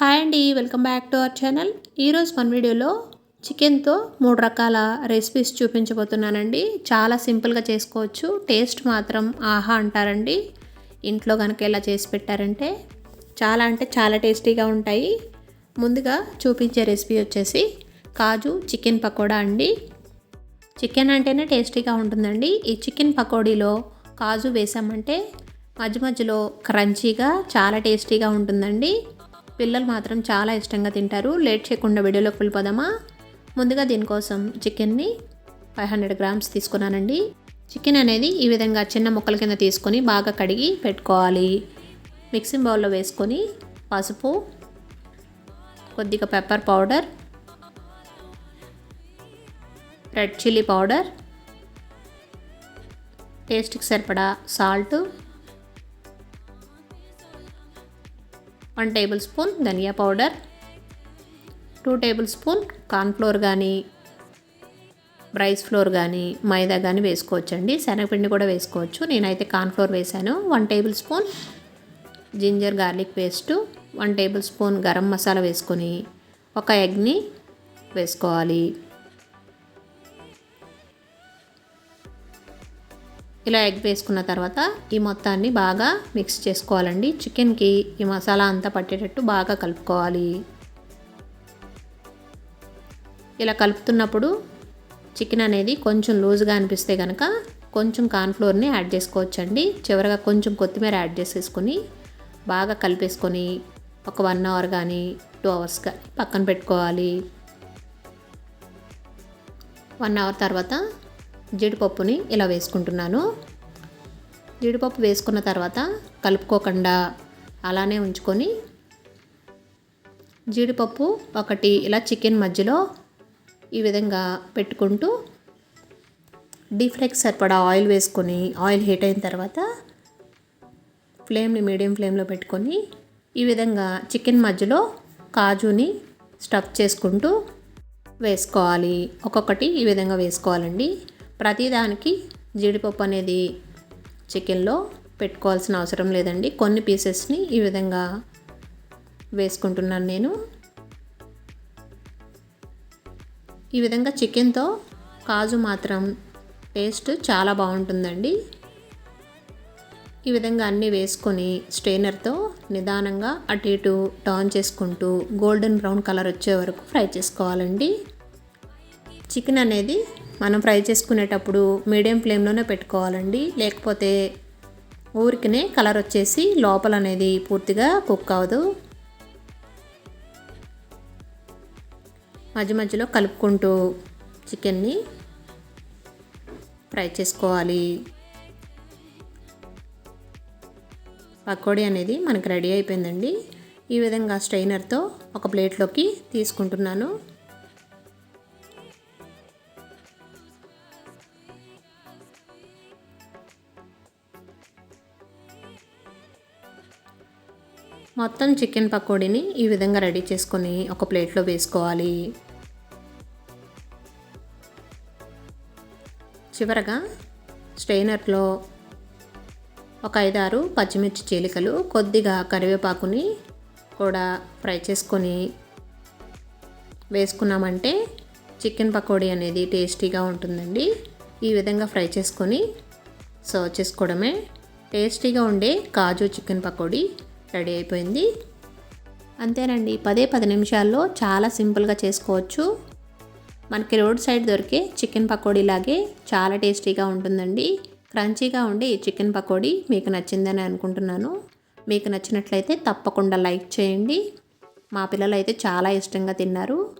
Hi అండి welcome back to our channel. ఈరోజు మన వీడియోలో చికెన్తో మూడు రకాల రెసిపీస్ చూపించబోతున్నానండి. చాలా సింపుల్గా చేసుకోవచ్చు. టేస్ట్ మాత్రం ఆహా అంటారండి. ఇంట్లో కనుక ఇలా చేసి పెట్టారంటే చాలా అంటే చాలా టేస్టీగా ఉంటాయి. ముందుగా చూపించే రెసిపీ వచ్చేసి కాజు చికెన్ పకోడా అండి. చికెన్ అంటేనే టేస్టీగా ఉంటుందండి. ఈ చికెన్ పకోడీలో కాజు వేసామంటే మధ్య మధ్యలో క్రంచీగా చాలా టేస్టీగా ఉంటుందండి. పిల్లలు మాత్రం చాలా ఇష్టంగా తింటారు. లేట్ చేయకుండా వీడియోలోకి వెళ్ళిపోదామా? ముందుగా దీనికోసం చికెన్ని ఫైవ్ హండ్రెడ్ గ్రామ్స్ తీసుకున్నానండి. చికెన్ అనేది ఈ విధంగా చిన్న ముక్కల కింద తీసుకొని బాగా కడిగి పెట్టుకోవాలి. మిక్సింగ్ బౌల్లో వేసుకొని పసుపు కొద్దిగా pepper powder red chilli powder టేస్ట్కి సరిపడా సాల్ట్ వన్ టేబుల్ స్పూన్ ధనియా powder two tablespoon cornflour కానీ రైస్ ఫ్లోర్ కానీ మైదా కానీ వేసుకోవచ్చండి. శనగపిండి కూడా వేసుకోవచ్చు. నేనైతే కార్న్ఫ్లోర్ వేశాను. One tablespoon ginger garlic paste one tablespoon garam masala వేసుకొని ఒక ఎగ్ని వేసుకోవాలి. ఇలా ఎగ్ వేసుకున్న తర్వాత ఈ మొత్తాన్ని బాగా మిక్స్ చేసుకోవాలండి. చికెన్కి ఈ మసాలా అంతా పట్టేటట్టు బాగా కలుపుకోవాలి. ఇలా కలుపుతున్నప్పుడు చికెన్ అనేది కొంచెం లూజ్గా అనిపిస్తే కనుక కొంచెం కార్న్ఫ్లోర్ని యాడ్ చేసుకోవచ్చండి. చివరగా కొంచెం కొత్తిమీర యాడ్ చేసేసుకొని బాగా కలిపేసుకొని ఒక వన్ అవర్ కానీ టూ అవర్స్ కానీ పక్కన పెట్టుకోవాలి. వన్ అవర్ తర్వాత జీడిపప్పుని ఇలా వేసుకుంటున్నాను. జీడిపప్పు వేసుకున్న తర్వాత కలుపుకోకుండా అలానే ఉంచుకొని జీడిపప్పు ఒకటి ఇలా చికెన్ మధ్యలో ఈ విధంగా పెట్టుకుంటూ డీప్ ఫ్రైకి సరిపడా ఆయిల్ వేసుకొని ఆయిల్ హీట్ అయిన తర్వాత ఫ్లేమ్ని మీడియం ఫ్లేమ్లో పెట్టుకొని ఈ విధంగా చికెన్ మధ్యలో కాజుని స్టఫ్ చేసుకుంటూ వేసుకోవాలి. ఒక్కొక్కటి ఈ విధంగా వేసుకోవాలండి. ప్రతిదానికి జీడిపప్పు అనేది చికెన్లో పెట్టుకోవాల్సిన అవసరం లేదండి. కొన్ని పీసెస్ని ఈ విధంగా వేసుకుంటున్నాను నేను. ఈ విధంగా చికెన్తో కాజు మాత్రం టేస్ట్ చాలా బాగుంటుందండి. ఈ విధంగా అన్నీ వేసుకొని స్ట్రెయినర్తో నిదానంగా అటు ఇటు టర్న్ చేసుకుంటూ గోల్డెన్ బ్రౌన్ కలర్ వచ్చే వరకు ఫ్రై చేసుకోవాలండి. చికెన్ అనేది మనం ఫ్రై చేసుకునేటప్పుడు మీడియం ఫ్లేమ్లోనే పెట్టుకోవాలండి. లేకపోతే ఊరికినే కలర్ వచ్చేసి లోపల అనేది పూర్తిగా కుక్ అవ్వదు. మధ్య మధ్యలో కలుపుకుంటూ చికెన్ని ఫ్రై చేసుకోవాలి. పకోడీ అనేది మనకు రెడీ అయిపోయిందండి. ఈ విధంగా స్ట్రైనర్తో ఒక ప్లేట్లోకి తీసుకుంటున్నాను. మొత్తం చికెన్ పకోడీని ఈ విధంగా రెడీ చేసుకొని ఒక ప్లేట్లో వేసుకోవాలి. చివరగా స్ట్రైనర్లో ఒక ఐదారు పచ్చిమిర్చి చీలికలు కొద్దిగా కరివేపాకుని కూడా ఫ్రై చేసుకొని వేసుకున్నామంటే చికెన్ పకోడీ అనేది టేస్టీగా ఉంటుందండి. ఈ విధంగా ఫ్రై చేసుకొని సర్వ్ చేసుకోవడమే టేస్టీగా ఉండే కాజు చికెన్ పకోడీ. రెడీ అయిపోయింది. అంతేనండి పదే పది నిమిషాల్లో చాలా సింపుల్గా చేసుకోవచ్చు. మనకి రోడ్ సైడ్ దొరికే చికెన్ పకోడీలాగే చాలా టేస్టీగా ఉంటుందండి. క్రంచీగా ఉండే ఈ చికెన్ పకోడీ మీకు నచ్చిందని అనుకుంటున్నాను. మీకు నచ్చినట్లయితే తప్పకుండా లైక్ చేయండి. మా పిల్లలు అయితే చాలా ఇష్టంగా తిన్నారు.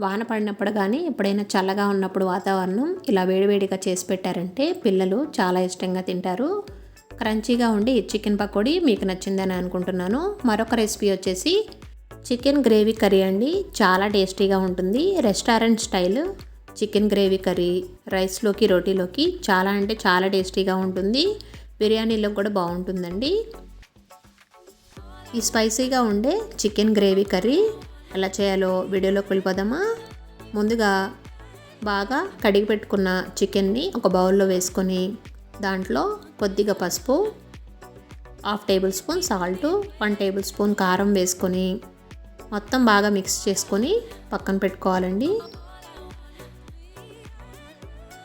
వాన పడినప్పుడు కానీ ఎప్పుడైనా చల్లగా ఉన్నప్పుడు వాతావరణం ఇలా వేడివేడిగా చేసి పెట్టారంటే పిల్లలు చాలా ఇష్టంగా తింటారు. క్రంచీగా ఉండి చికెన్ పకోడీ మీకు నచ్చిందని అనుకుంటున్నాను. మరొక రెసిపీ వచ్చేసి చికెన్ గ్రేవీ కర్రీ అండి. చాలా టేస్టీగా ఉంటుంది. Restaurant style chicken gravy curry రైస్లోకి రోటీలోకి చాలా అంటే చాలా టేస్టీగా ఉంటుంది. బిర్యానీలో కూడా బాగుంటుందండి. ఈ స్పైసీగా ఉండే చికెన్ గ్రేవీ కర్రీ ఎలా చేయాలో వీడియోలోకి వెళ్ళిపోదామా ముందుగా బాగా కడిగి పెట్టుకున్న చికెన్ని ఒక బౌల్లో వేసుకొని దాంట్లో కొద్దిగా పసుపు half tablespoon salt one tablespoon కారం వేసుకొని మొత్తం బాగా మిక్స్ చేసుకొని పక్కన పెట్టుకోవాలండి.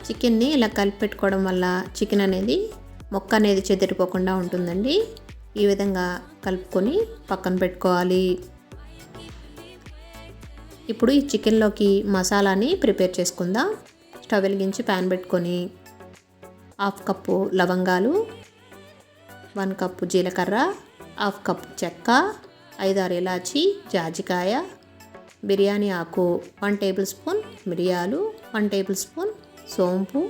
చికెన్ని ఇలా కలిపి పెట్టుకోవడం వల్ల చికెన్ అనేది మొక్క అనేది చెదిరిపోకుండా ఉంటుందండి. ఈ విధంగా కలుపుకొని పక్కన పెట్టుకోవాలి. ఇప్పుడు ఈ చికెన్లోకి మసాలాని ప్రిపేర్ చేసుకుందాం. స్టవ్ వెలిగించి ప్యాన్ పెట్టుకొని హాఫ్ కప్పు లవంగాలు వన్ కప్పు జీలకర్ర హాఫ్ కప్పు చెక్క ఐదారు ఇలాచి జాజికాయ బిర్యానీ ఆకు వన్ టేబుల్ స్పూన్ మిరియాలు వన్ టేబుల్ స్పూన్ సోంపు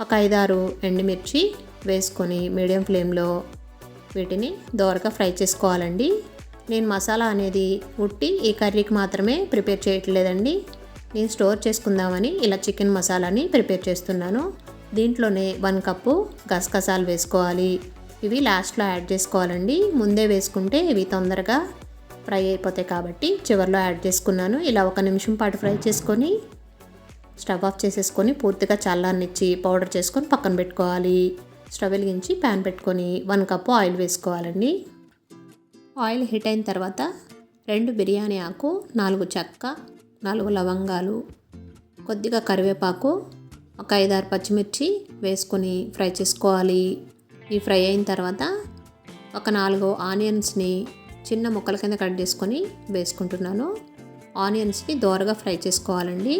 ఒక ఐదారు ఎండుమిర్చి వేసుకొని మీడియం ఫ్లేమ్లో వీటిని దోరగా ఫ్రై చేసుకోవాలండి. నేను మసాలా అనేది ఉట్టి ఈ కర్రీకి మాత్రమే ప్రిపేర్ చేయట్లేదండి. నేను స్టోర్ చేసుకుందామని ఇలా చికెన్ మసాలాని ప్రిపేర్ చేస్తున్నాను. దీంట్లోనే వన్ కప్పు గసగసాలు వేసుకోవాలి. ఇవి లాస్ట్లో యాడ్ చేసుకోవాలండి. ముందే వేసుకుంటే ఇవి తొందరగా ఫ్రై అయిపోతాయి కాబట్టి చివరిలో యాడ్ చేసుకున్నాను. ఇలా ఒక నిమిషం పాటు ఫ్రై చేసుకొని స్టవ్ ఆఫ్ చేసేసుకొని పూర్తిగా చల్లారనిచ్చి పౌడర్ చేసుకొని పక్కన పెట్టుకోవాలి. స్టవ్ వెలిగించి ప్యాన్ పెట్టుకొని వన్ కప్పు ఆయిల్ వేసుకోవాలండి. ఆయిల్ హీట్ అయిన తర్వాత రెండు బిర్యానీ ఆకు నాలుగు చెక్క నాలుగు లవంగాలు కొద్దిగా కరివేపాకు ఒక ఐదారు పచ్చిమిర్చి వేసుకొని ఫ్రై చేసుకోవాలి. ఈ ఫ్రై అయిన తర్వాత ఒక నాలుగు ఆనియన్స్ని చిన్న ముక్కల కింద కట్ చేసుకొని వేసుకుంటున్నాను. ఆనియన్స్ని దోరగా ఫ్రై చేసుకోవాలండి.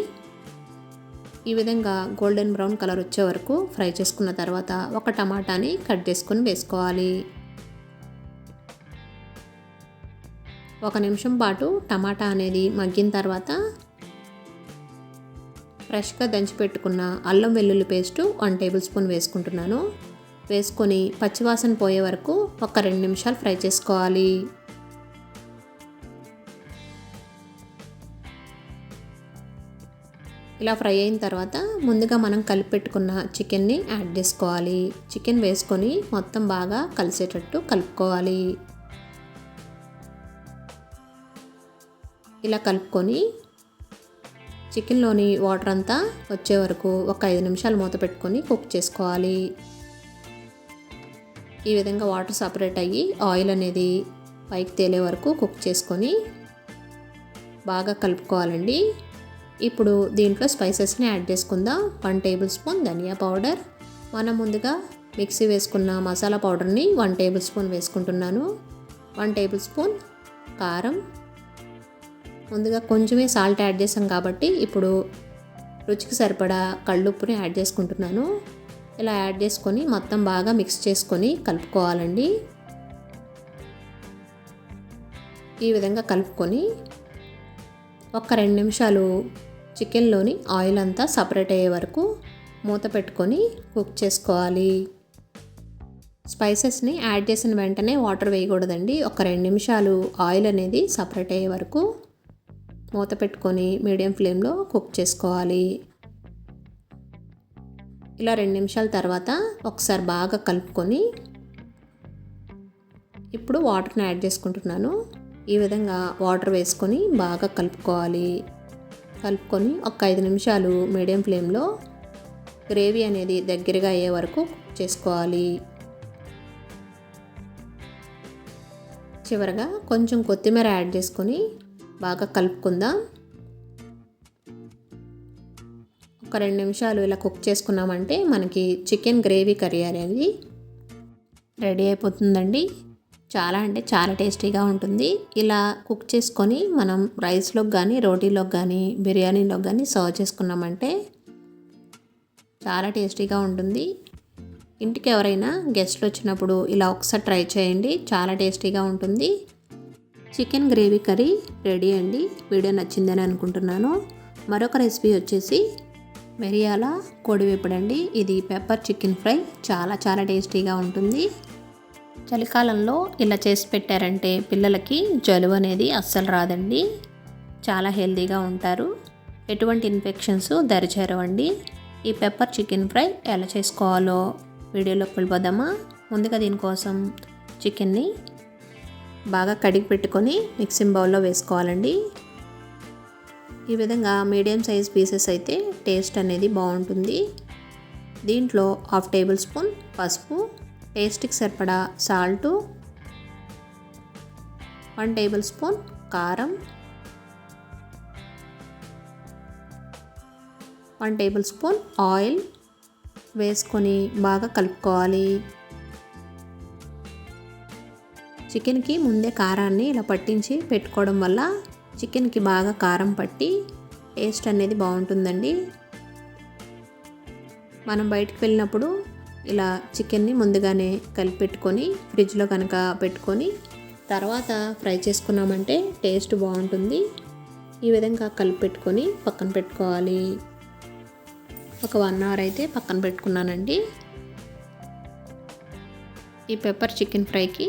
ఈ విధంగా గోల్డెన్ బ్రౌన్ కలర్ వచ్చే వరకు ఫ్రై చేసుకున్న తర్వాత ఒక టమాటాని కట్ చేసుకొని వేసుకోవాలి. ఒక నిమిషం పాటు టమాటా అనేది మగ్గిన తర్వాత ఫ్రెష్గా దంచి పెట్టుకున్న అల్లం వెల్లుల్లి పేస్టు వన్ టేబుల్ స్పూన్ వేసుకుంటున్నాను. వేసుకొని పచ్చివాసన పోయే వరకు ఒక రెండు నిమిషాలు ఫ్రై చేసుకోవాలి. ఇలా ఫ్రై అయిన తర్వాత ముందుగా మనం కలిపెట్టుకున్న చికెన్ని యాడ్ చేసుకోవాలి. చికెన్ వేసుకొని మొత్తం బాగా కలిసేటట్టు కలుపుకోవాలి. ఇలా కలుపుకొని చికెన్లోని వాటర్ అంతా వచ్చే వరకు ఒక ఐదు నిమిషాలు మూత పెట్టుకొని కుక్ చేసుకోవాలి. ఈ విధంగా వాటర్ సపరేట్ అయ్యి ఆయిల్ అనేది పైకి తేలే వరకు కుక్ చేసుకొని బాగా కలుపుకోవాలండి. ఇప్పుడు దీంట్లో స్పైసెస్ని యాడ్ చేసుకుందాం. వన్ టేబుల్ స్పూన్ ధనియా పౌడర్. మనం ముందుగా మిక్సీ వేసుకున్న మసాలా పౌడర్ని వన్ టేబుల్ స్పూన్ వేసుకుంటున్నాను. వన్ టేబుల్ స్పూన్ కారం. ముందుగా కొంచెమే సాల్ట్ యాడ్ చేసాం కాబట్టి ఇప్పుడు రుచికి సరిపడా కళ్ళుప్పుని యాడ్ చేసుకుంటున్నాను. ఇలా యాడ్ చేసుకొని మొత్తం బాగా మిక్స్ చేసుకొని కలుపుకోవాలండి. ఈ విధంగా కలుపుకొని ఒక రెండు నిమిషాలు చికెన్లోని ఆయిల్ అంతా సపరేట్ అయ్యే వరకు మూత పెట్టుకొని కుక్ చేసుకోవాలి. స్పైసెస్ని యాడ్ చేసిన వెంటనే వాటర్ వేయకూడదండి. ఒక రెండు నిమిషాలు ఆయిల్ అనేది సపరేట్ అయ్యే వరకు మూత పెట్టుకొని మీడియం ఫ్లేమ్లో కుక్ చేసుకోవాలి. ఇలా రెండు నిమిషాల తర్వాత ఒకసారి బాగా కలుపుకొని ఇప్పుడు వాటర్ని యాడ్ చేసుకుంటున్నాను. ఈ విధంగా వాటర్ వేసుకొని బాగా కలుపుకోవాలి. కలుపుకొని ఒక ఐదు నిమిషాలు మీడియం ఫ్లేమ్లో గ్రేవీ అనేది దగ్గరగా అయ్యే వరకు కుక్ చేసుకోవాలి. చివరగా కొంచెం కొత్తిమీర యాడ్ చేసుకొని బాగా కలుపుకుందాం. ఒక రెండు నిమిషాలు ఇలా కుక్ చేసుకున్నామంటే మనకి చికెన్ గ్రేవీ కర్రీ అనేది రెడీ అయిపోతుందండి. చాలా అంటే చాలా టేస్టీగా ఉంటుంది. ఇలా కుక్ చేసుకొని మనం రైస్లోకి కానీ రోటీలోకి కానీ బిర్యానీలోకి కానీ సర్వ్ చేసుకున్నామంటే చాలా టేస్టీగా ఉంటుంది. ఇంటికి ఎవరైనా గెస్ట్లు వచ్చినప్పుడు ఇలా ఒకసారి ట్రై చేయండి. చాలా టేస్టీగా ఉంటుంది. చికెన్ గ్రేవీ కర్రీ రెడీ అండి. వీడియో నచ్చిందని అనుకుంటున్నాను. మరొక రెసిపీ వచ్చేసి మిరియాల కోడివేపుడండి ఇది పెప్పర్ చికెన్ ఫ్రై. చాలా చాలా టేస్టీగా ఉంటుంది. చలికాలంలో ఇలా చేసి పెట్టారంటే పిల్లలకి జలుబు అనేది అస్సలు రాదండి. చాలా హెల్తీగా ఉంటారు. ఎటువంటి ఇన్ఫెక్షన్స్ దరిచేరవండి ఈ పెప్పర్ చికెన్ ఫ్రై ఎలా చేసుకోవాలో వీడియోలోకి వెళ్ళిపోదామా ముందుగా దీనికోసం చికెన్ని బాగా కడిగి పెట్టుకొని మిక్సింగ్ బౌల్లో వేసుకోవాలండి. ఈ విధంగా మీడియం సైజ్ పీసెస్ అయితే టేస్ట్ అనేది బాగుంటుంది. దీంట్లో హాఫ్ టేబుల్ స్పూన్ పసుపు టేస్ట్కి సరిపడా సాల్టు వన్ టేబుల్ స్పూన్ కారం వన్ టేబుల్ స్పూన్ ఆయిల్ వేసుకొని బాగా కలుపుకోవాలి. చికెన్కి ముందే కారాన్ని ఇలా పట్టించి పెట్టుకోవడం వల్ల చికెన్కి బాగా కారం పట్టి టేస్ట్ అనేది బాగుంటుందండి. మనం బయటికి వెళ్ళినప్పుడు ఇలా చికెన్ని ముందుగానే కలిపి పెట్టుకొని ఫ్రిడ్జ్లో కనుక పెట్టుకొని తర్వాత ఫ్రై చేసుకున్నామంటే టేస్ట్ బాగుంటుంది. ఈ విధంగా కలిపి పెట్టుకొని పక్కన పెట్టుకోవాలి. ఒక వన్ అవర్ అయితే పక్కన పెట్టుకున్నానండి. ఈ పెప్పర్ చికెన్ ఫ్రైకి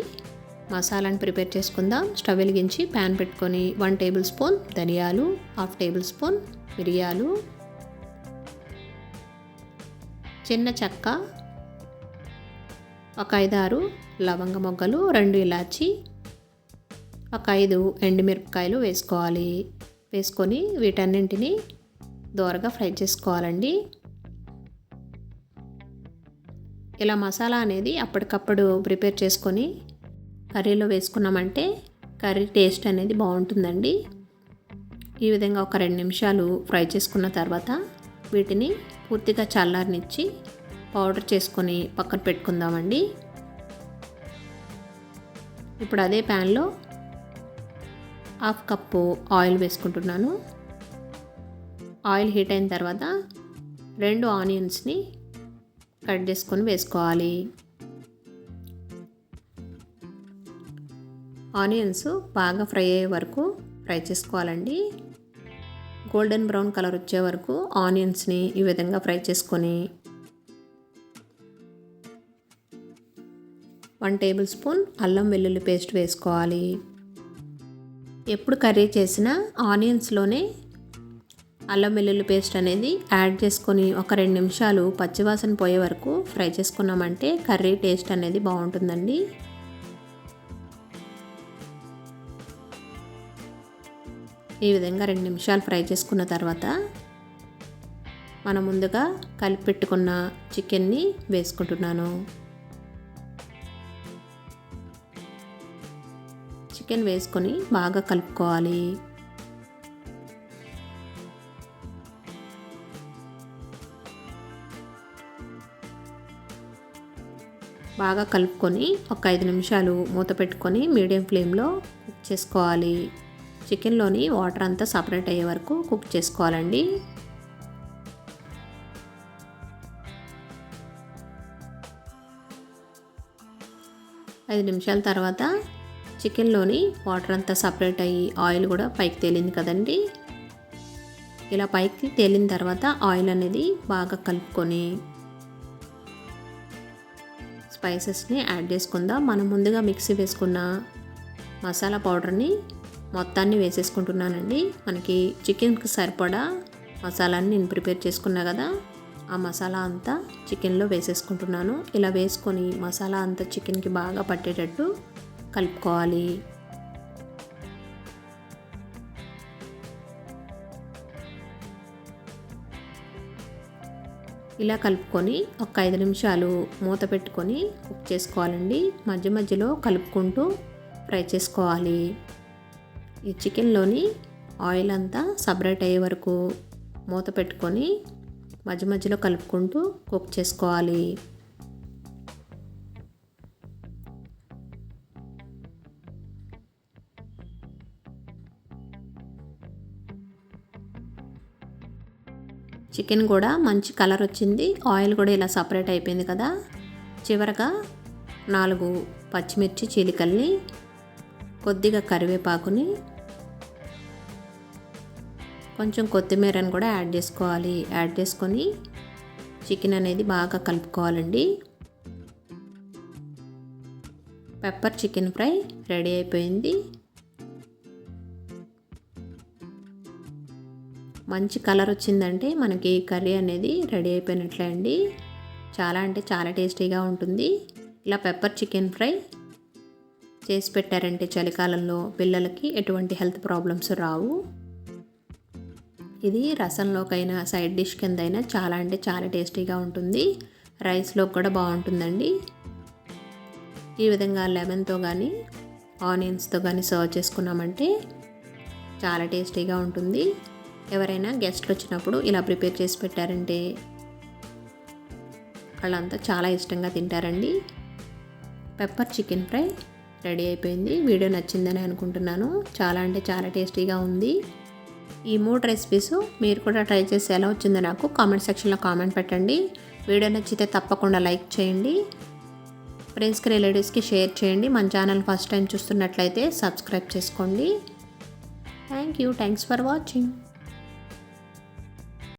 మసాలాని ప్రిపేర్ చేసుకుందాం. స్టవ్ వెలిగించి ప్యాన్ పెట్టుకొని వన్ టేబుల్ స్పూన్ ధనియాలు హాఫ్ టేబుల్ స్పూన్ మిరియాలు చిన్న చెక్క ఒక ఐదారు లవంగ మొగ్గలు రెండు ఇలాచి ఒక ఐదు ఎండుమిరపకాయలు వేసుకోవాలి. వేసుకొని వీటన్నింటినీ దోరగా ఫ్రై చేసుకోవాలండి. ఇలా మసాలా అనేది అప్పటికప్పుడు ప్రిపేర్ చేసుకొని కర్రీలో వేసుకున్నామంటే కర్రీ టేస్ట్ అనేది బాగుంటుందండి. ఈ విధంగా ఒక రెండు నిమిషాలు ఫ్రై చేసుకున్న తర్వాత వీటిని పూర్తిగా చల్లారనిచ్చి పౌడర్ చేసుకొని పక్కన పెట్టుకుందామండి. ఇప్పుడు అదే ప్యాన్లో హాఫ్ కప్పు ఆయిల్ వేసుకుంటున్నాను. ఆయిల్ హీట్ అయిన తర్వాత రెండు ఆనియన్స్ని కట్ చేసుకొని వేసుకోవాలి. ఆనియన్స్ బాగా ఫ్రై అయ్యే వరకు ఫ్రై చేసుకోవాలండి. గోల్డెన్ బ్రౌన్ కలర్ వచ్చే వరకు ఆనియన్స్ని ఈ విధంగా ఫ్రై చేసుకొని వన్ టేబుల్ స్పూన్ అల్లం వెల్లుల్లి పేస్ట్ వేసుకోవాలి. ఎప్పుడు కర్రీ చేసినా ఆనియన్స్లోనే అల్లం వెల్లుల్లి పేస్ట్ అనేది యాడ్ చేసుకొని ఒక రెండు నిమిషాలు పచ్చివాసన పోయే వరకు ఫ్రై చేసుకున్నామంటే కర్రీ టేస్ట్ అనేది బాగుంటుందండి. ఈ విధంగా రెండు నిమిషాలు ఫ్రై చేసుకున్న తర్వాత మనం ముందుగా కలిపి పెట్టుకున్న చికెన్ని వేసుకుంటున్నాను. చికెన్ వేసుకొని బాగా కలుపుకోవాలి. బాగా కలుపుకొని ఒక ఐదు నిమిషాలు మూత పెట్టుకొని మీడియం ఫ్లేమ్లో కుక్ చేసుకోవాలి. చికెన్లోని వాటర్ అంతా సపరేట్ అయ్యే వరకు కుక్ చేసుకోవాలండి. ఐదు నిమిషాల తర్వాత చికెన్లోని వాటర్ అంతా సపరేట్ అయ్యి ఆయిల్ కూడా పైకి తేలింది కదండి. ఇలా పైకి తేలిన తర్వాత ఆయిల్ అనేది బాగా కలుపుకొని స్పైసెస్ని యాడ్ చేసుకుందాం. మనం ముందుగా మిక్సీ వేసుకున్న మసాలా పౌడర్ని మొత్తాన్ని వేసేసుకుంటున్నానండి. మనకి చికెన్కి సరిపడా మసాలాని నేను ప్రిపేర్ చేసుకున్నా కదా ఆ మసాలా అంతా చికెన్లో వేసేసుకుంటున్నాను. ఇలా వేసుకొని మసాలా అంతా చికెన్కి బాగా పట్టేటట్టు కలుపుకోవాలి. ఇలా కలుపుకొని ఒక ఐదు నిమిషాలు మూత పెట్టుకొని కుక్ చేసుకోవాలండి. మధ్య మధ్యలో కలుపుకుంటూ ఫ్రై చేసుకోవాలి. ఈ చికెన్లోని ఆయిల్ అంతా సపరేట్ అయ్యే వరకు మూత పెట్టుకొని మధ్య మధ్యలో కలుపుకుంటూ కుక్ చేసుకోవాలి. చికెన్ కూడా మంచి కలర్ వచ్చింది. ఆయిల్ కూడా ఇలా సపరేట్ అయిపోయింది కదా. చివరగా నాలుగు పచ్చిమిర్చి చీలికల్ని కొద్దిగా కరివేపాకుని కొంచెం కొత్తిమీరని కూడా యాడ్ చేసుకోవాలి. యాడ్ చేసుకొని చికెన్ అనేది బాగా కలుపుకోవాలండి. పెప్పర్ చికెన్ ఫ్రై రెడీ అయిపోయింది. మంచి కలర్ వచ్చిందంటే మనకి కర్రీ అనేది రెడీ అయిపోయినట్లే అండి. చాలా అంటే చాలా టేస్టీగా ఉంటుంది. ఇలా పెప్పర్ చికెన్ ఫ్రై చేసి పెట్టారంటే చలికాలంలో పిల్లలకి ఎటువంటి హెల్త్ ప్రాబ్లమ్స్ రావు. ఇది రసంలోకైనా సైడ్ డిష్ కింద అయినా చాలా అంటే చాలా టేస్టీగా ఉంటుంది. రైస్లో కూడా బాగుంటుందండి. ఈ విధంగా లెమన్తో కానీ ఆనియన్స్తో కానీ సర్వ్ చేసుకున్నామంటే చాలా టేస్టీగా ఉంటుంది. ఎవరైనా గెస్ట్లు వచ్చినప్పుడు ఇలా ప్రిపేర్ చేసి పెట్టారంటే వాళ్ళంతా చాలా ఇష్టంగా తింటారండి. పెప్పర్ చికెన్ ఫ్రై రెడీ అయిపోయింది. వీడియో నచ్చిందని అనుకుంటున్నాను. చాలా అంటే చాలా టేస్టీగా ఉంది. ఈ మూడు రెసిపీస్ మీరు కూడా ట్రై చేసి ఎలా వచ్చిందో నాకు కామెంట్ సెక్షన్లో కామెంట్ పెట్టండి. వీడియో నచ్చితే తప్పకుండా లైక్ చేయండి. ఫ్రెండ్స్కి రిలేటివ్స్కి షేర్ చేయండి. మన ఛానల్ ఫస్ట్ టైం చూస్తున్నట్లయితే సబ్స్క్రైబ్ చేసుకోండి. Thank you thanks for watching